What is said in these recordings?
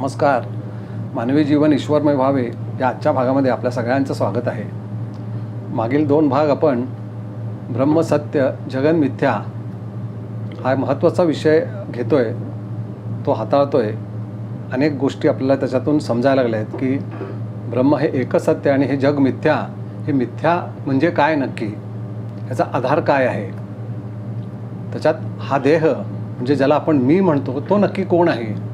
नमस्कार. मानवी जीवन ईश्वरमय व्हावे या आजच्या भागामध्ये आपल्या सगळ्यांचं स्वागत आहे. मागील दोन भाग आपण ब्रह्मसत्य जगन मिथ्या हा महत्त्वाचा विषय घेतो आहे तो हाताळतो आहे अनेक गोष्टी आपल्याला त्याच्यातून समजायला लागल्या आहेत की ब्रह्म हे एकच सत्य आणि हे जग मिथ्या हे मिथ्या म्हणजे काय नक्की? याचा आधार काय आहे? त्याच्यात हा देह म्हणजे ज्याला आपण मी म्हणतो तो नक्की कोण आहे?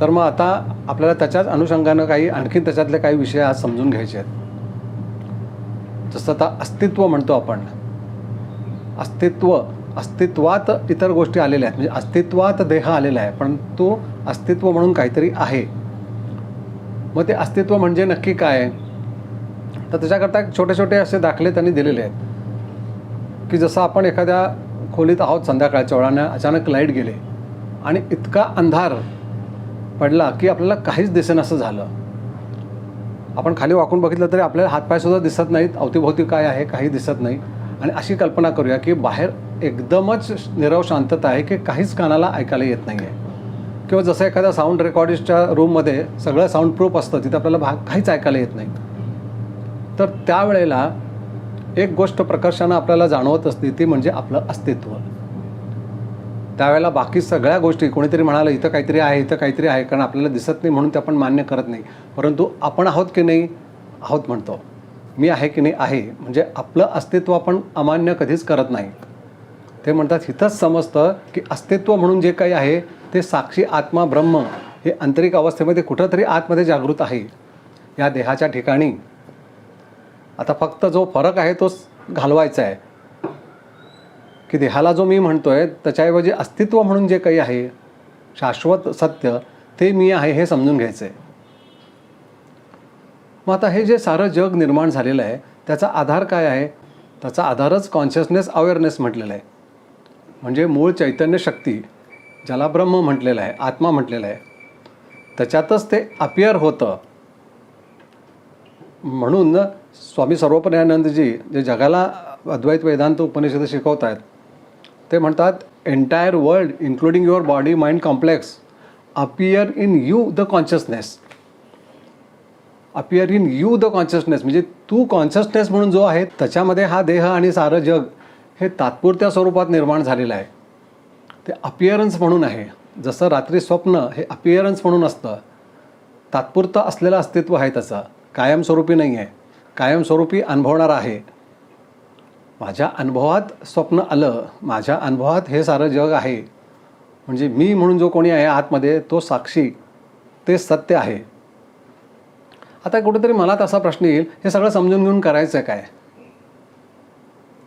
तर मग आता आपल्याला त्याच्याच अनुषंगानं काही आणखीन त्याच्यातले काही विषय आज समजून घ्यायचे आहेत. जसं आता अस्तित्व म्हणतो आपण. अस्तित्व अस्तित्वात इतर गोष्टी आलेल्या आहेत. म्हणजे अस्तित्वात देह आलेला आहे पण तो अस्तित्व म्हणून काहीतरी आहे. मग ते अस्तित्व म्हणजे नक्की काय? तर त्याच्याकरता छोटे छोटे असे दाखले त्यांनी दिलेले आहेत. की जसं आपण एखाद्या खोलीत आहोत संध्याकाळच्या वेळानं अचानक लाइट गेले आणि इतका अंधार पडला की आपल्याला काहीच दिसेन असं झालं. आपण खाली वाकून बघितलं तरी आपल्याला हातपायसुद्धा दिसत नाहीत अवतीभोवती काय आहे काही दिसत नाही. आणि अशी कल्पना करूया की बाहेर एकदमच निरव शांतता आहे की काहीच कानाला ऐकायला येत नाही आहे किंवा जसं एखाद्या साऊंड रेकॉर्डिस्टच्या रूममध्ये सगळं साऊंड प्रूफ असतं तिथं आपल्याला भाग काहीच ऐकायला येत नाही. तर त्यावेळेला एक गोष्ट प्रकर्षानं आपल्याला जाणवत असते ती म्हणजे आपलं अस्तित्व. त्यावेळेला बाकी सगळ्या गोष्टी कोणीतरी म्हणालं इथं काहीतरी आहे इथं काहीतरी आहे कारण आपल्याला दिसत नाही म्हणून ते आपण मान्य करत नाही. परंतु आपण आहोत की नाही आहोत म्हणतो. मी आहे की नाही आहे. म्हणजे आपलं अस्तित्व आपण अमान्य कधीच करत नाही. ते म्हणतात इथंच समजतं की अस्तित्व म्हणून जे काही आहे ते साक्षी आत्मा ब्रह्म हे आंतरिक अवस्थेमध्ये कुठंतरी आतमध्ये जागृत आहे या देहाच्या ठिकाणी. आता फक्त जो फरक आहे तो घालवायचा आहे. की देहाला जो मी म्हणतो आहे त्याच्याऐवजी अस्तित्व म्हणून जे काही आहे शाश्वत सत्य ते मी आहे हे समजून घ्यायचं आहे मग आता हे जे सारं जग निर्माण झालेलं आहे त्याचा आधार काय आहे? त्याचा आधारच कॉन्शियसनेस अवेअरनेस म्हटलेला आहे. म्हणजे मूळ चैतन्य शक्ती ज्याला ब्रह्म म्हटलेलं आहे आत्मा म्हटलेलं आहे त्याच्यातच ते अपियर होतं. म्हणून स्वामी सर्वपर्यानंदजी जे जगाला अद्वैत वेदांत उपनिषद शिकवत आहेत ते म्हणतात entire world including your body mind complex appear in you the consciousness appear in you the consciousness म्हणजे तू कॉन्शियसनेस म्हणून जो आहे त्याच्यामध्ये हा देह आणि सारं जग हे तात्पुरत्या स्वरूपात निर्माण झालेलं आहे. ते अपिअरन्स म्हणून आहे. जसं रात्री स्वप्न हे अपिअरन्स म्हणून असतं. तात्पुरतं असलेलं अस्तित्व आहे त्याचं. कायमस्वरूपी नाही आहे कायमस्वरूपी अनुभवणार आहे. माझ्या अनुभवात स्वप्न आलं. माझ्या अनुभवात हे सारं जग आहे. म्हणजे मी म्हणून जो कोणी आहे आतमध्ये तो साक्षी ते सत्य आहे. आता कुठेतरी मनात असा प्रश्न येईल हे सगळं समजून घेऊन करायचं काय?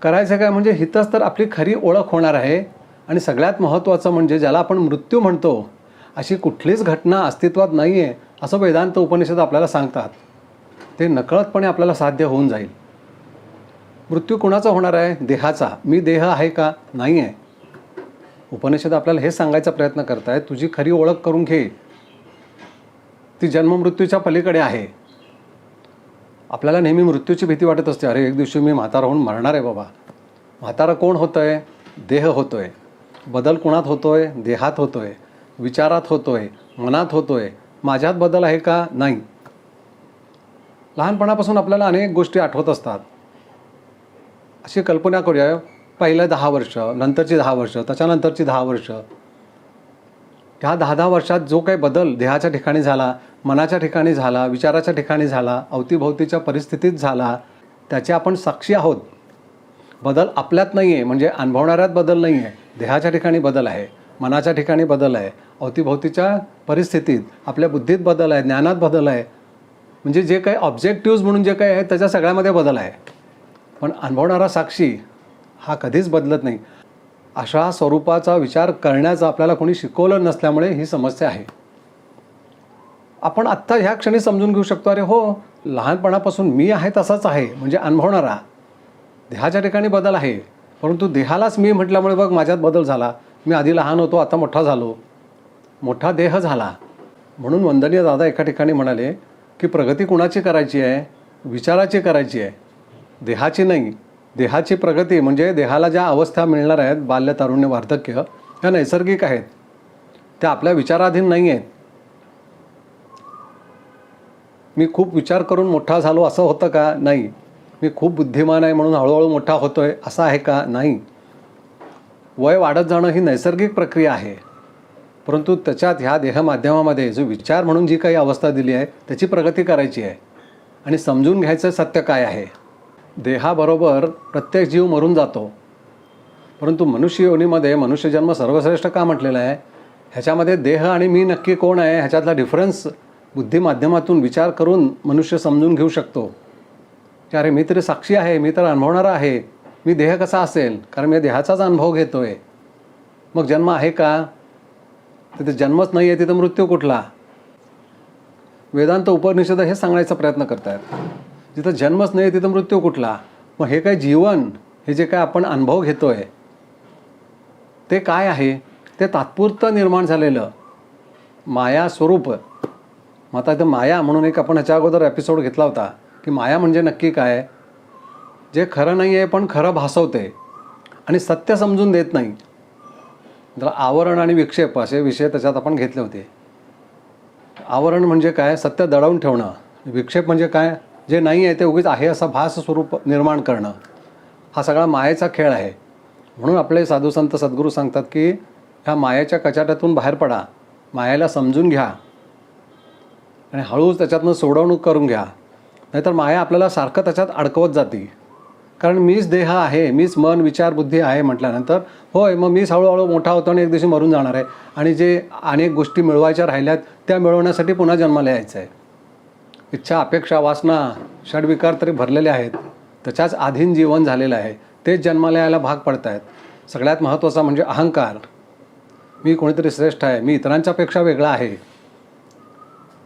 करायचं काय म्हणजे हितच तर आपली खरी ओळख होणार आहे आणि सगळ्यात महत्त्वाचं म्हणजे ज्याला आपण मृत्यू म्हणतो अशी कुठलीच घटना अस्तित्वात नाही आहे असं वेदांत उपनिषद आपल्याला सांगतात. ते नकळतपणे आपल्याला साध्य होऊन जाईल. मृत्यू कुणाचा होणार आहे? देहाचा. मी देह आहे का? नाही आहे उपनिषद आपल्याला हे सांगायचा प्रयत्न करत आहे तुझी खरी ओळख करून घे. ती जन्ममृत्यूच्या पलीकडे आहे. आपल्याला नेहमी मृत्यूची भीती वाटत असते. अरे एक दिवशी मी म्हातारा होऊन मरणार आहे बाबा. म्हातारा कोण होतं आहे देह होतो आहे बदल कुणात होतो आहे देहात होतो आहे विचारात होतो आहे मनात होतो आहे माझ्यात बदल आहे का? नाही. लहानपणापासून आपल्याला अनेक गोष्टी आठवत असतात. अशी कल्पना करूया. पहिलं दहा वर्ष नंतरची दहा वर्ष त्याच्यानंतरची दहा वर्ष. ह्या दहा दहा वर्षात जो काही बदल देहाच्या ठिकाणी झाला मनाच्या ठिकाणी झाला विचाराच्या ठिकाणी झाला अवतीभोवतीच्या परिस्थितीत झाला त्याचे आपण साक्षी आहोत. बदल आपल्यात नाही आहे म्हणजे अनुभवणाऱ्यात बदल नाही आहे देहाच्या ठिकाणी बदल आहे मनाच्या ठिकाणी बदल आहे अवतीभोवतीच्या परिस्थितीत आपल्या बुद्धीत बदल आहे ज्ञानात बदल आहे. म्हणजे जे काही ऑब्जेक्टिव्ज म्हणून जे काही आहे त्याच्या सगळ्यामध्ये बदल आहे. पण अनुभवणारा साक्षी हा कधीच बदलत नाही. अशा स्वरूपाचा विचार करण्याचं आपल्याला कोणी शिकवलं नसल्यामुळे ही समस्या आहे. आपण आत्ता ह्या क्षणी समजून घेऊ शकतो अरे हो लहानपणापासून मी आहे तसाच आहे म्हणजे अनुभवणारा. देहाच्या ठिकाणी बदल आहे परंतु देहालाच मी म्हटल्यामुळे बघ माझ्यात बदल झाला. मी आधी लहान होतो आता मोठा झालो. मोठा देह झाला. म्हणून वंदनीय दादा एका ठिकाणी म्हणाले की प्रगती कुणाची करायची आहे? विचाराची करायची आहे. देहाची नाही देहाची प्रगती म्हणजे देहाला ज्या अवस्था मिळणार आहेत बाल्य तारुण्य वार्धक्य ह्या नैसर्गिक आहेत. त्या आपल्या विचाराधीन नाही आहेत. मी खूप विचार करून मोठा झालो असं होतं का? नाही. मी खूप बुद्धिमान आहे म्हणून हळूहळू मोठा होतो आहे असं आहे का? नाही. वय वाढत जाणं ही नैसर्गिक प्रक्रिया आहे. परंतु त्याच्यात ह्या देहमाध्यमामध्ये जो विचार म्हणून जी काही अवस्था दिली आहे त्याची प्रगती करायची आहे. आणि समजून घ्यायचं सत्य काय आहे? देहाबरोबर प्रत्येक जीव मरून जातो. परंतु मनुष्य योनीमध्ये मनुष्यजन्म सर्वश्रेष्ठ का म्हटलेला आहे? ह्याच्यामध्ये देह आणि मी नक्की कोण आहे? ह्याच्यातला डिफरन्स बुद्धिमाध्यमातून विचार करून मनुष्य समजून घेऊ शकतो. की अरे मी तरी साक्षी आहे मी तर अनुभवणारा आहे. मी देह कसा असेल? कारण मी देहाचाच अनुभव घेतो आहे मग जन्म आहे का? तिथे जन्मच नाही आहे तिथं मृत्यू कुठला? वेदांत उपनिषद हे सांगण्याचा प्रयत्न करत आहेत तिथं जन्मच नाही तिथं मृत्यू कुठला? मग हे काय जीवन? हे जे काय आपण अनुभव घेतोय ते काय आहे? ते तात्पुरतं निर्माण झालेलं. माया स्वरूप. मग आता इथं माया म्हणून एक आपण ह्याच्या अगोदर एपिसोड घेतला होता की माया म्हणजे नक्की काय? जे खरं नाही आहे पण खरं भासवते आणि सत्य समजून देत नाही. तर आवरण आणि विक्षेप असे विषय त्याच्यात आपण घेतले होते. आवरण म्हणजे काय? सत्य दडवून ठेवणं. विक्षेप म्हणजे काय? जे नाही आहे ते उगीच आहे असा भास स्वरूप निर्माण करणं हा सगळा मायेचा खेळ आहे. म्हणून आपले साधू संत सद्गुरू सांगतात की ह्या मायेच्या कचाट्यातून बाहेर पडा. मायाला समजून घ्या. आणि हळूच त्याच्यातनं सोडवणूक करून घ्या. नाहीतर माया आपल्याला सारखं त्याच्यात अडकवत जाते. कारण मीच देह आहे मीच मन विचार बुद्धी आहे म्हटल्यानंतर होय मग मीच हळूहळू मोठा होतो आणि एक दिवशी मरून जाणार आहे. आणि जे अनेक गोष्टी मिळवायच्या राहिल्यात त्या मिळवण्यासाठी पुन्हा जन्माला यायचं आहे इच्छा अपेक्षा वासना षडविकार तरी भरलेले आहेत. त्याच्याच आधीन जीवन झालेलं आहे. तेच जन्माला यायला भाग पडत आहेत सगळ्यात महत्त्वाचा म्हणजे अहंकार. मी कोणीतरी श्रेष्ठ आहे. मी इतरांच्यापेक्षा वेगळा आहे.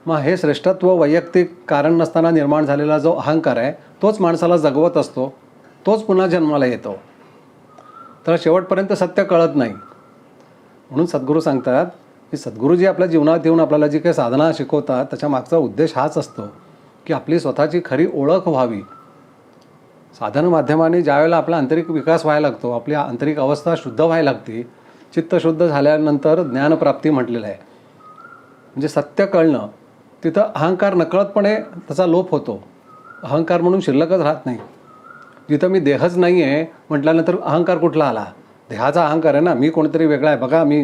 मग हे श्रेष्ठत्व वैयक्तिक कारण नसताना निर्माण झालेला जो अहंकार आहे तोच माणसाला जगवत असतो. तोच पुन्हा जन्माला येतो. तर शेवटपर्यंत सत्य कळत नाही. म्हणून सद्गुरू सांगतात की सद्गुरूजी आपल्या जीवनात येऊन आपल्याला जी काही साधना शिकवतात त्याच्या मागचा उद्देश हाच असतो की आपली स्वतःची खरी ओळख व्हावी. साधन माध्यमाने ज्यावेळेला आपला आंतरिक विकास व्हायला लागतो आपली आंतरिक अवस्था शुद्ध व्हायला लागते चित्त शुद्ध झाल्यानंतर ज्ञानप्राप्ती म्हटलेलं आहे. म्हणजे सत्य कळणं तिथं अहंकार नकळतपणे त्याचा लोप होतो. अहंकार म्हणून शिल्लकच राहत नाही. जिथं मी देहच नाही आहे म्हटल्यानंतर अहंकार कुठला आला? देहाचा अहंकार आहे ना मी कोणतरी वेगळा आहे. बघा मी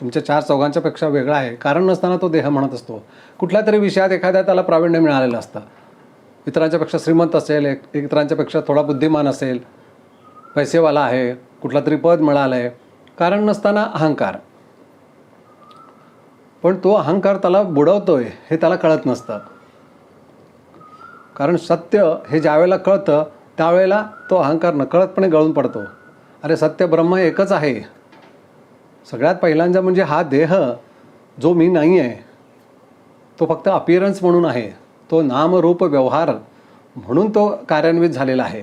तुमच्या चार चौघांच्या पेक्षा वेगळा आहे. कारण नसताना तो देह म्हणत असतो. कुठल्या तरी विषयात एखाद्या त्याला प्रावीण्य मिळालेलं असतं. इतरांच्यापेक्षा श्रीमंत असेल एक इतरांच्यापेक्षा थोडा बुद्धिमान असेल पैसेवाला आहे कुठला तरी पद मिळालं आहे कारण नसताना अहंकार. पण तो अहंकार त्याला बुडवतोय हे त्याला कळत नसतं. कारण सत्य हे ज्यावेळेला कळतं त्यावेळेला तो अहंकार नकळतपणे गळून पडतो. अरे सत्य ब्रह्म एकच आहे. सगळ्यात पहिल्यांदा म्हणजे हा देह जो मी नाही आहे तो फक्त अपिअरन्स म्हणून आहे. तो नामरूप व्यवहार म्हणून तो कार्यान्वित झालेला आहे.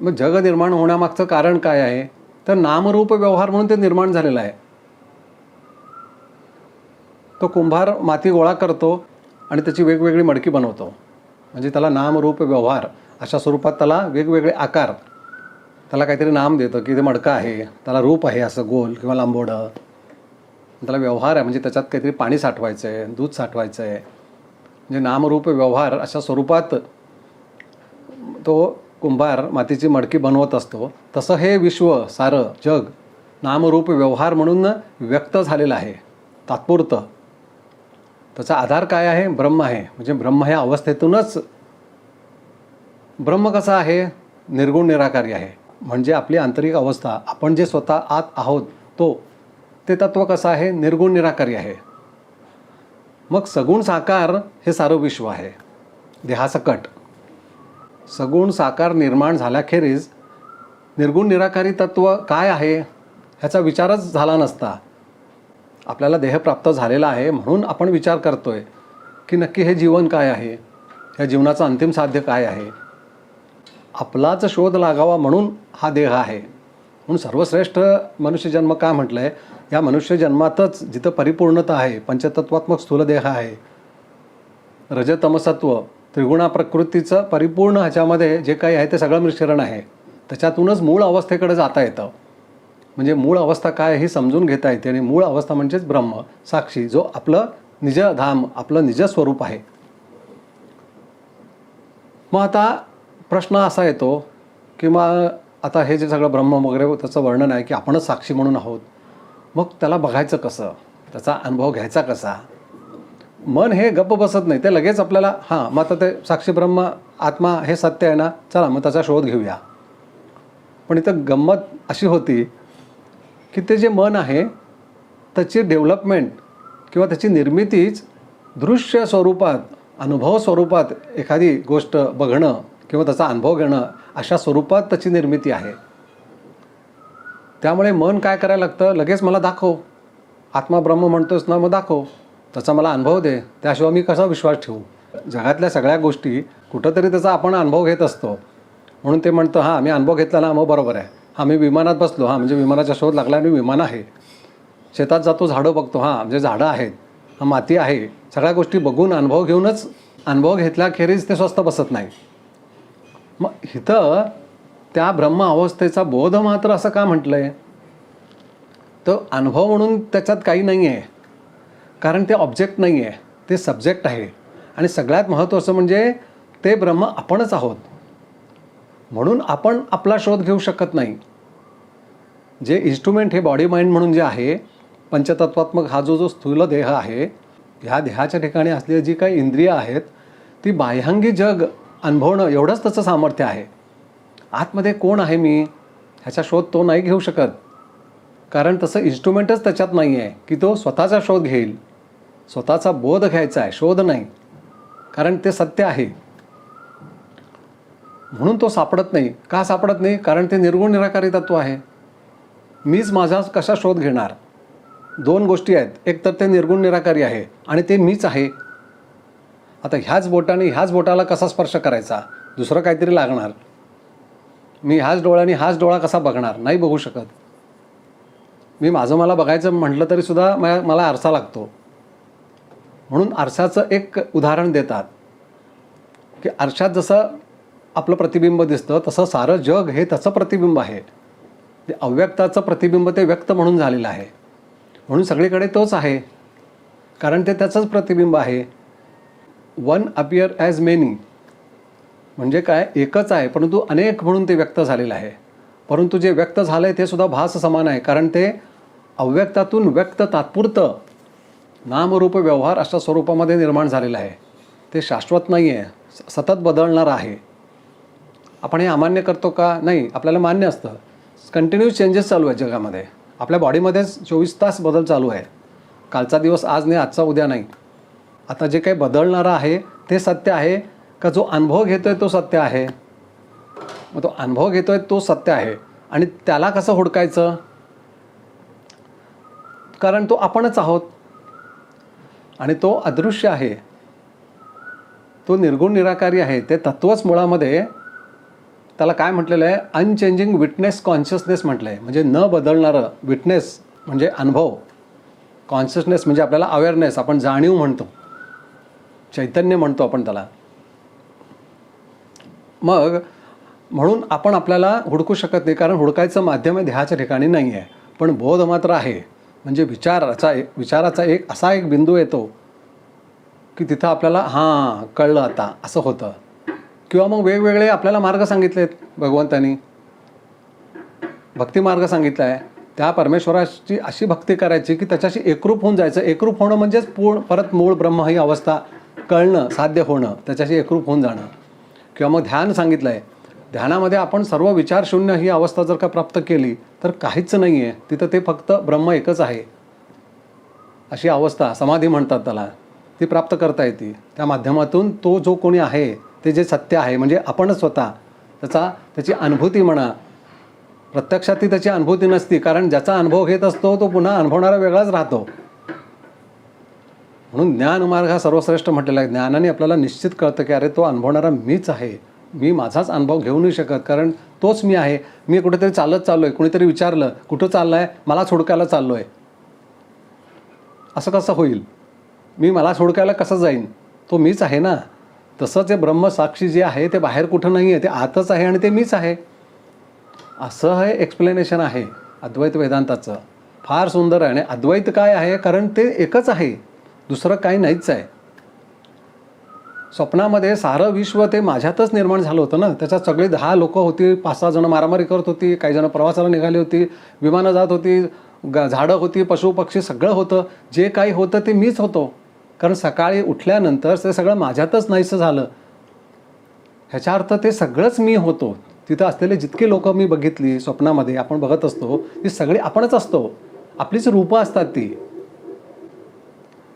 मग जग निर्माण होण्यामागचं कारण काय आहे? तर नामरूप व्यवहार म्हणून ते निर्माण झालेलं आहे. तो कुंभार माती गोळा करतो आणि त्याची वेगवेगळी मडकी बनवतो. म्हणजे त्याला नामरूप व्यवहार अशा स्वरूपात त्याला वेगवेगळे आकार त्याला काहीतरी नाम देतं की ते मडकं आहे त्याला रूप आहे असं गोल किंवा लांबोडं. त्याला व्यवहार आहे म्हणजे त्याच्यात काहीतरी पाणी साठवायचं आहे दूध साठवायचं आहे म्हणजे नामरूप व्यवहार अशा स्वरूपात तो कुंभार मातीची मडकी बनवत असतो. तसं हे विश्व सारं जग नामरूप व्यवहार म्हणून व्यक्त झालेलं आहे तात्पुरतं. त्याचा आधार काय आहे? ब्रह्म आहे. म्हणजे ब्रह्म ह्या अवस्थेतूनच ब्रह्म कसा आहे? निर्गुण निराकारी आहे. म्हणजे आपली आंतरिक अवस्था आपण जे स्वतः आत आहोत तो ते तत्व कसं आहे? निर्गुण निराकारी आहे. मग सगुण साकार हे सारं विश्व आहे. देहासकट. सगुण साकार निर्माण झाल्याखेरीज निर्गुण निराकारी तत्व काय आहे? ह्याचा विचारच झाला नसता. आपल्याला देह प्राप्त झालेला आहे म्हणून आपण विचार करतोय की नक्की हे जीवन काय आहे? या जीवनाचं अंतिम साध्य काय आहे? आपलाच शोध लागावा म्हणून हा देह आहे. म्हणून सर्वश्रेष्ठ मनुष्यजन्म का म्हटलं आहे या मनुष्यजन्मातच जिथं परिपूर्णता आहे पंचतत्वात्मक स्थूल देह आहे. रजतमसत्व त्रिगुणा प्रकृतीचं परिपूर्ण ह्याच्यामध्ये जे काही आहे ते सगळं मिश्रण आहे. त्याच्यातूनच मूळ अवस्थेकडे जाता येतं. म्हणजे मूळ अवस्था काय ही समजून घेता येते आणि मूळ अवस्था म्हणजेच ब्रह्म साक्षी जो आपलं निज धाम आपलं निज स्वरूप आहे. मग आता प्रश्न असा येतो की मग आता हे जे सगळं ब्रह्म वगैरे त्याचं वर्णन आहे की आपणच साक्षी म्हणून आहोत मग त्याला बघायचं कसं? त्याचा अनुभव घ्यायचा कसा? मन हे गप्प बसत नाही ते लगेच आपल्याला हां मग आता ते साक्षी ब्रह्म आत्मा हे सत्य आहे ना चला मग त्याचा शोध घेऊया. पण इथं गंमत अशी होती की ते जे मन आहे त्याची डेव्हलपमेंट किंवा त्याची निर्मितीच दृश्य स्वरूपात अनुभव स्वरूपात एखादी गोष्ट बघणं किंवा त्याचा अनुभव घेणं अशा स्वरूपात त्याची निर्मिती आहे. त्यामुळे मन काय करायला लागतं? लगेच मला दाखव. आत्मा ब्रह्म म्हणतोस ना मग दाखव. त्याचा मला अनुभव दे. त्याशिवाय मी कसा विश्वास ठेवू? जगातल्या सगळ्या गोष्टी कुठंतरी त्याचा आपण अनुभव घेत असतो. म्हणून ते म्हणतं हां मी अनुभव घेतला ना मग बरोबर आहे. हां मी विमानात बसलो. हां म्हणजे विमानाचा शोध लागला आणि विमान आहे. शेतात जातो झाडं बघतो. हां म्हणजे झाडं आहेत. हा माती आहे. सगळ्या गोष्टी बघून अनुभव घेऊनच अनुभव घेतल्याखेरीज ते स्वस्त बसत नाही. मग इथं त्या ब्रह्म अवस्थेचा बोध मात्र असं का म्हटलं आहे तो अनुभव म्हणून त्याच्यात काही नाही आहे कारण ते ऑब्जेक्ट नाही आहे ते सब्जेक्ट आहे. आणि सगळ्यात महत्त्वाचं म्हणजे ते ब्रह्म आपणच आहोत. म्हणून आपण आपला शोध घेऊ शकत नाही. जे इन्स्ट्रुमेंट हे बॉडी माइंड म्हणून जे आहे पंचतत्वात्मक हा जो जो स्थूल देह आहे ह्या देहाच्या ठिकाणी असलेली जी काही इंद्रिय आहेत ती बाह्यांगी जग अनुभवणं एवढंच त्याचं सामर्थ्य आहे. आतमध्ये कोण आहे मी ह्याचा शोध तो नाही घेऊ शकत. कारण तसं इन्स्ट्रुमेंटच त्याच्यात नाही आहे की तो स्वतःचा शोध घेईल. स्वतःचा बोध घ्यायचा आहे शोध नाही. कारण ते सत्य आहे. म्हणून तो सापडत नाही. का सापडत नाही? कारण ते निर्गुण निराकारी तत्व आहे. मीच माझा कसा शोध घेणार? दोन गोष्टी आहेत. एक तर ते निर्गुण निराकारी आहे आणि ते मीच आहे. आता ह्याच बोटाने ह्याच बोटाला कसा स्पर्श करायचा? दुसरं काहीतरी लागणार. मी ह्याच डोळ्याने हाच डोळा कसा बघणार? नाही बघू शकत. मी माझं मला बघायचं म्हटलं तरीसुद्धा मला आरसा लागतो. म्हणून आरशाचं एक उदाहरण देतात. की आरशात जसं आपलं प्रतिबिंब दिसतं तसं सारं जग हे त्याचं प्रतिबिंब आहे. ते अव्यक्ताचं प्रतिबिंब ते व्यक्त म्हणून झालेलं आहे. म्हणून सगळीकडे तोच आहे. कारण ते त्याचंच प्रतिबिंब आहे. वन अपियर ॲज मेनी म्हणजे काय? एकच आहे परंतु अनेक म्हणून ते व्यक्त झालेलं आहे. परंतु जे व्यक्त झालं आहे ते सुद्धा भास समान आहे कारण ते अव्यक्तातून व्यक्त तात्पुरतं नामरूप व्यवहार अशा स्वरूपामध्ये निर्माण झालेलं आहे. ते शाश्वत नाही आहे स- सतत बदलणारं आहे. आपण हे अमान्य करतो का? नाही आपल्याला मान्य असतं. कंटिन्यूस चेंजेस चालू आहेत जगामध्ये. आपल्या बॉडीमध्येच चोवीस तास बदल चालू आहे कालचा दिवस आज नाही आजचा उद्या नाही. आता जे काही बदलणारं आहे ते सत्य आहे का जो अनुभव घेतो आहे तो सत्य आहे? मग तो अनुभव घेतो आहे तो सत्य आहे. आणि त्याला कसं हुडकायचं? कारण तो आपणच आहोत. आणि तो अदृश्य आहे. तो निर्गुण निराकारी आहे. ते तत्वच मुळामध्ये त्याला काय म्हटलेलं आहे? अनचेंजिंग विटनेस कॉन्शियसनेस म्हटलं आहे म्हणजे न बदलणारं विटनेस म्हणजे अनुभव. कॉन्शियसनेस म्हणजे आपल्याला अवेअरनेस आपण जाणीव म्हणतो. चैतन्य म्हणतो आपण त्याला. मग म्हणून आपण आपल्याला हुडकू शकत नाही कारण हुडकायचं माध्यम हे ध्याच्या ठिकाणी नाही आहे. पण बोध मात्र आहे. म्हणजे विचाराचा एक विचाराचा एक असा एक बिंदू येतो की तिथं आपल्याला हां कळलं आता असं होतं. किंवा मग वेगवेगळे आपल्याला मार्ग सांगितलेत भगवंतानी. भक्ती मार्ग सांगितला आहे त्या परमेश्वराची अशी भक्ती करायची की त्याच्याशी एकरूप होऊन जायचं. एकरूप होणं म्हणजेच पूर्ण परत मूळ ब्रह्म ही अवस्था. कळणं साध्य होणं त्याच्याशी एकरूप होऊन जाणं. किंवा मग ध्यान सांगितलं आहे ध्यानामध्ये आपण सर्व विचारशून्य ही अवस्था जर का प्राप्त केली तर काहीच नाही आहे तिथं ते फक्त ब्रह्म एकच आहे. अशी अवस्था समाधी म्हणतात त्याला. ती प्राप्त करता येते. त्या माध्यमातून तो जो कोणी आहे ते जे सत्य आहे म्हणजे आपणच स्वतः त्याचा त्याची अनुभूती म्हणा. प्रत्यक्षात ती त्याची अनुभूती नसती कारण ज्याचा अनुभव घेत असतो तो पुन्हा अनुभवणारा वेगळाच राहतो. म्हणून ज्ञानमार्ग हा सर्वश्रेष्ठ म्हटलेला आहे. ज्ञानाने आपल्याला निश्चित कळतं की अरे तो अनुभवणारा मीच आहे. मी माझाच अनुभव घेऊ नाही शकत कारण तोच मी आहे. मी कुठेतरी चालत चाललो आहे कुणीतरी विचारलं कुठं चाललं आहे मला सोडकायला चाललो आहे असं कसं होईल? मी मला सोडकायला कसं जाईन? तो मीच आहे ना? तसं जे ब्रह्मसाक्षी जे आहे ते बाहेर कुठं नाही आहे ते आतच आहे आणि ते मीच आहे. असं हे एक्सप्लेनेशन आहे अद्वैत वेदांताचं. फार सुंदर आहे आणि अद्वैत काय आहे? कारण ते एकच आहे. दुसरं काही नाहीच आहे. स्वप्नामध्ये सारं विश्व ते माझ्यातच निर्माण झालं होतं ना. त्याच्यात सगळी दहा लोक होती पाच सहा जणं मारामारी करत होती काही जणं प्रवासाला निघाली होती विमानं जात होती ग झाडं होती पशुपक्षी सगळं होतं. जे काही होतं ते मीच होतो. कारण सकाळी उठल्यानंतर ते सगळं माझ्यातच नाहीसं झालं. ह्याच्या अर्थ ते सगळंच मी होतो. तिथं असलेले जितके लोक मी बघितली स्वप्नामध्ये आपण बघत असतो ती सगळी आपणच असतो. आपलीच रूपं असतात ती.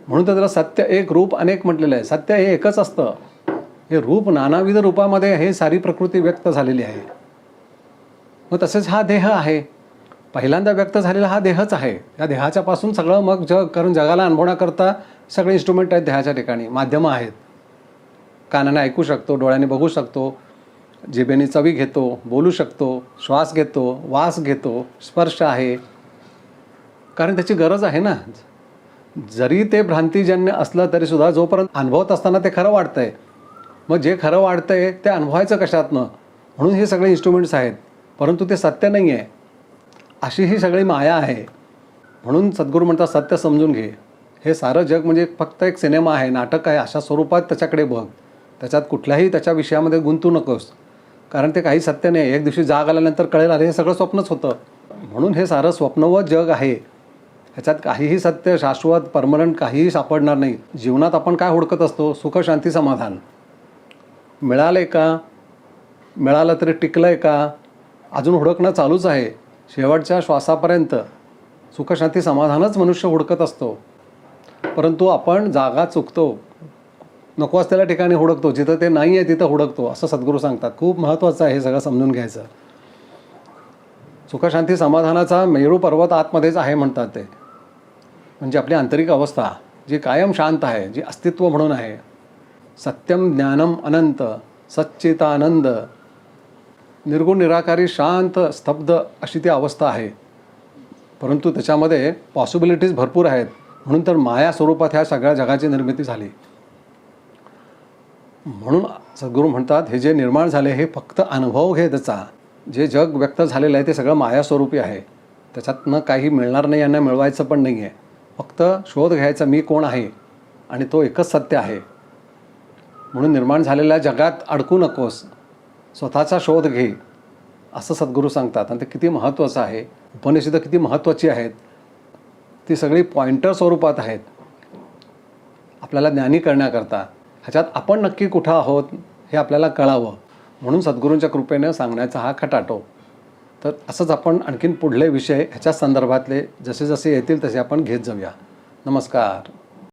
म्हणून तर त्याला सत्य एक रूप अनेक म्हटलेलं आहे. सत्य हे एकच असतं. हे रूप नानाविध रूपामध्ये हे सारी प्रकृती व्यक्त झालेली आहे. मग तसेच हा देह आहे. पहिल्यांदा व्यक्त झालेला हा देहच आहे. या देहाच्या पासून सगळं मग जग कारण जगाला अनुभवण्याकरता सगळे इन्स्ट्रुमेंट आहेत देहाच्या ठिकाणी. माध्यमं आहेत. कानाने ऐकू शकतो डोळ्याने बघू शकतो जिभेने चवी घेतो बोलू शकतो श्वास घेतो वास घेतो स्पर्श आहे. कारण त्याची गरज आहे ना. जरी ते भ्रांतीजन्य असलं तरीसुद्धा जोपर्यंत अनुभवत असताना ते खरं वाटतंय मग जे खरं वाटतंय ते अनुभवायचं कशातनं? म्हणून हे सगळे इन्स्ट्रुमेंट्स आहेत. परंतु ते सत्य नाही आहे अशी ही सगळी माया आहे. म्हणून सद्गुरू म्हणतात सत्य समजून घे. हे सारं जग म्हणजे फक्त एक सिनेमा आहे नाटक आहे अशा स्वरूपात त्याच्याकडे बघ. त्याच्यात कुठल्याही त्याच्या विषयामध्ये गुंतू नकोस. कारण ते काही सत्य नाही एक दिवशी जाग आल्यानंतर कळेल अरे हे सगळं स्वप्नच होतं. म्हणून हे सारं स्वप्नवत जग आहे. ह्याच्यात काहीही सत्य शाश्वत परमनंट काहीही सापडणार नाही. जीवनात आपण काय हुडकत असतो? सुख शांती समाधान. मिळालं आहे का? मिळालं तरी टिकलं आहे का? अजून हुडकणं चालूच आहे. शेवटच्या श्वासापर्यंत सुखशांती समाधानच मनुष्य हुडकत असतो. परंतु आपण जागा चुकतो. नको असलेल्या ठिकाणी हुडकतो. जिथं ते नाही आहे तिथं हुडकतो असं सद्गुरू सांगतात. खूप महत्त्वाचं आहे हे सगळं समजून घ्यायचं. सुखशांती समाधानाचा मेरू पर्वत आतमध्येच आहे म्हणतात ते. म्हणजे आपली आंतरिक अवस्था जी कायम शांत आहे जी अस्तित्व म्हणून आहे. सत्यम ज्ञानम अनंत सच्चितानंद निर्गुण निराकारी शांत स्तब्ध अशी ती अवस्था आहे. परंतु त्याच्यामध्ये पॉसिबिलिटीज भरपूर आहेत. म्हणून तर माया स्वरूपात ह्या सगळ्या जगाची निर्मिती झाली. म्हणून सद्गुरू म्हणतात हे जे निर्माण झाले हे फक्त अनुभव घे त्याचा जे जग व्यक्त झालेलं आहे ते सगळं मायास्वरूपी आहे. त्याच्यातनं काही मिळणार नाही यांना मिळवायचं पण नाही आहे फक्त शोध घ्यायचा मी कोण आहे? आणि तो एकच सत्य आहे. म्हणून निर्माण झालेल्या जगात अडकू नकोस. स्वतःचा शोध घे. असं सद्गुरू सांगतात. आणि ते किती महत्त्वाचं आहे. उपनिषदं किती महत्त्वाची आहेत. ती सगळी पॉइंटर स्वरूपात आहेत. आपल्याला ज्ञानी करण्याकरता. ह्याच्यात आपण नक्की कुठं आहोत हे आपल्याला कळावं. म्हणून सद्गुरूंच्या कृपेनं सांगण्याचा हा खटाटो. तर असंच आपण आणखीन पुढले विषय ह्याच्या संदर्भातले जसे जसे येतील तसे आपण घेत जाऊया. नमस्कार.